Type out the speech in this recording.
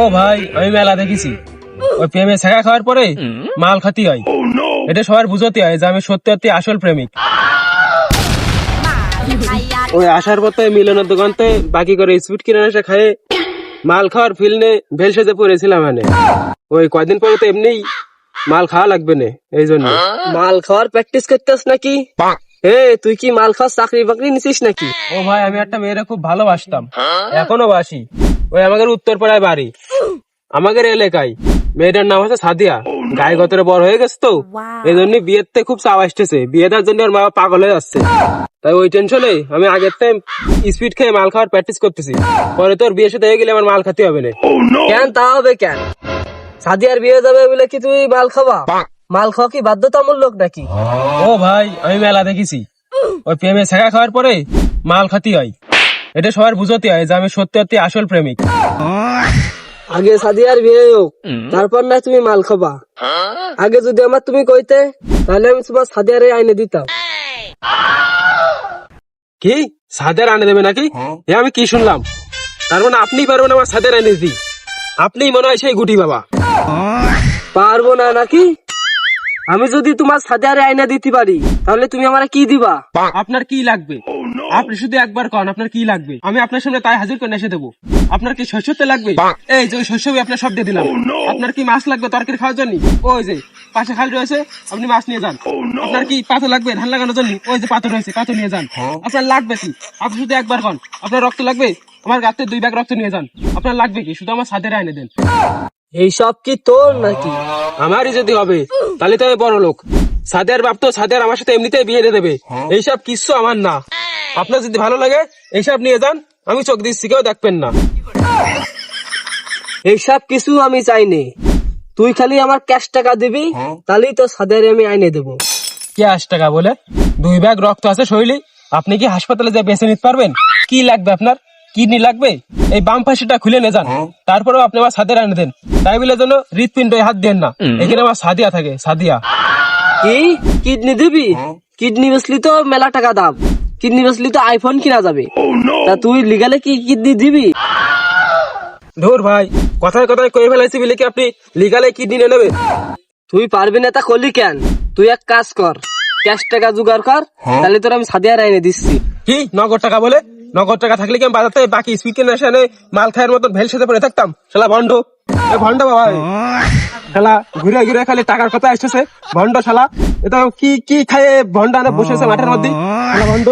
ও ভাই আমি মেলা দেখেছি। ওই প্রেমে শেখা খাওয়ার পরে মাল খাতি হয়। এটা সবার বুঝতে হয় যে আমি সত্যি সত্যি আসল প্রেমিক। ওই আসার পথে মিলনের দোকানতে বাকি করে স্পিড কিনে এসে খায়ে মাল খাওয়ার ফিল্ডে ভেল সেজে পড়েছিলাম মানে ওই কয়দিন পরে তো এমনি মাল খাওয়া লাগবে না এই জন্য। মাল খাওয়ার প্র্যাকটিস করতেস নাকি? এ তুই কি মাল খাওয়ার চাকরি বাকরি নিছিস নাকি? ও ভাই আমি একটা মেয়েরা খুব ভালোবাসতাম। এখনও বাসি। ওই আমাদের উত্তরপাড়ায় বাড়ি। আমাদের এলাকায়। মেয়েটার নাম হচ্ছে সাদিয়া। গায়ে গতরে বড় হয়ে গেছে তো। এই জন্য বিয়েতে খুব চাপ আসতেছে। বিয়ে দেওয়ার জন্য ওর মা বাবা পাগল হয়ে যাচ্ছে। তাই ওই টেনশনে আমি আগের টাইম স্পিড খেয়ে মাল খাওয়ার প্র্যাকটিস করতেছি। পরে তোর বিয়ে সাথে হয়ে গেলে আমার মাল খাতে হবে না। কেন তা হবে কেন? সাদিয়ার বিয়ে যাবে বলে কি তুই মাল খাওয়া? মাল খাওয়া কি বাধ্যতামূলক নাকি? ও ভাই আমি মেলা দেখেছি। ওই প্রেমে শেখা খাওয়ার পরে মাল খাতি হয়। এটা সবার বুঝতে হয় যে আমি সত্যি সত্যি আসল প্রেমিক। আগে সাদিয়ার বিয়ে হোক তারপর না তুমি মাল খাবা। আগে যদি আমার তুমি কইতে তাহলে আমি তোমার সাদিয়ারে আইনে দিতাম। কি? সাদের আনে দেবে নাকি? এ আমি কি শুনলাম? তার মানে আপনি পারবেন আমার সাদের এনে দিই আপনি মনে হয় সেই গুটি বাবা। পারব না নাকি? আমি যদি তোমার সাদিয়ারে আইনে দিতে পারি তাহলে তুমি আমার কি দিবা? আপনার কি লাগবে? আপনি শুধু একবার কন আপনার কি লাগবে? আমি আপনার সামনে তাই হাজির করে এসে দেবো। আপনার কি শস্য শস্যতে লাগবে এই যে ওই শস্যই আপনার সব দিয়ে দিলাম। আপনার কি মাছ লাগবে তরকারি খাওয়ার জন্য? ওই যে পাশে খাল রয়েছে আপনি মাছ নিয়ে যান। আপনার কি পাথর লাগবে ধান লাগানোর জন্য? ওই যে পাথর রয়েছে পাথর নিয়ে যান। আপনার লাগবে কি? আপনি শুধু একবার কন। আপনার রক্ত লাগবে? আমার গাতে দুই ব্যাগ রক্ত নিয়ে যান। আপনার লাগবে কি? শুধু আমার সাথে এনে দেন। এইসব কি তোর নাকি? আমারই যদি হবে তাহলে তো আমি বড় লোক সাদের বাপ তো সাদের আমার সাথে এমনিতেই বিয়ে দিয়ে দেবে। এইসব কিচ্ছু আমার না। আপনার যদি ভালো লাগে এইসব নিয়ে যান। আমি চোখ দিচ্ছি কেউ দেখবেন না। এইসব কিছু আমি চাইনি। তুই খালি আমার ক্যাশ টাকা দিবি তাহলেই তো সাদিয়ারে আমি আইনে দেবো। কি আশ টাকা বলে? দুই ব্যাগ রক্ত আছে শৈলী। আপনি কি হাসপাতালে যে বেছে নিতে পারবেন? কি লাগবে আপনার? কিডনি লাগবে? এই বাম পাশেটা খুলে নিয়ে যান। তারপরেও আপনি আমার সাদের আনে দেন। তাই বলে যেন হৃৎপিণ্ড হাত দেন না। এখানে আমার সাদিয়া থাকে সাদিয়া। কি কিডনি দিবি? কিডনি বেচলি তো মেলা টাকা দাম। কিডনি বেচলি তো আইফোন কিনা যাবে। তা তুই লিগালে কি কিডনি দিবি? ধুর ভাই কথায় কথায় কয়ে ফেলাইছি বলে কি আপনি লিগালে কিডনি নিয়ে নেবেন? তুই পারবি না তা করলি কেন? তুই এক কাজ কর ক্যাশ টাকা জোগাড় কর তাহলে তোর আমি সাদিয়ার আইনে দিচ্ছি। কি? নগদ টাকা বলে? নগদ টাকা থাকলে কি আমি বাজার বাকি স্পিকের নেশা এনে মাল খায়ের মতন ভেল সাথে পড়ে থাকতাম? শালা ভন্ড এ ভন্ড বাবা শালা ঘুরে ঘুরে খালি টাকার কথা আসতেছে ভন্ড শালা। এটা কি কি খায়ে ভন্ড আনে বসেছে মাঠের মধ্যে? শালা ভন্ড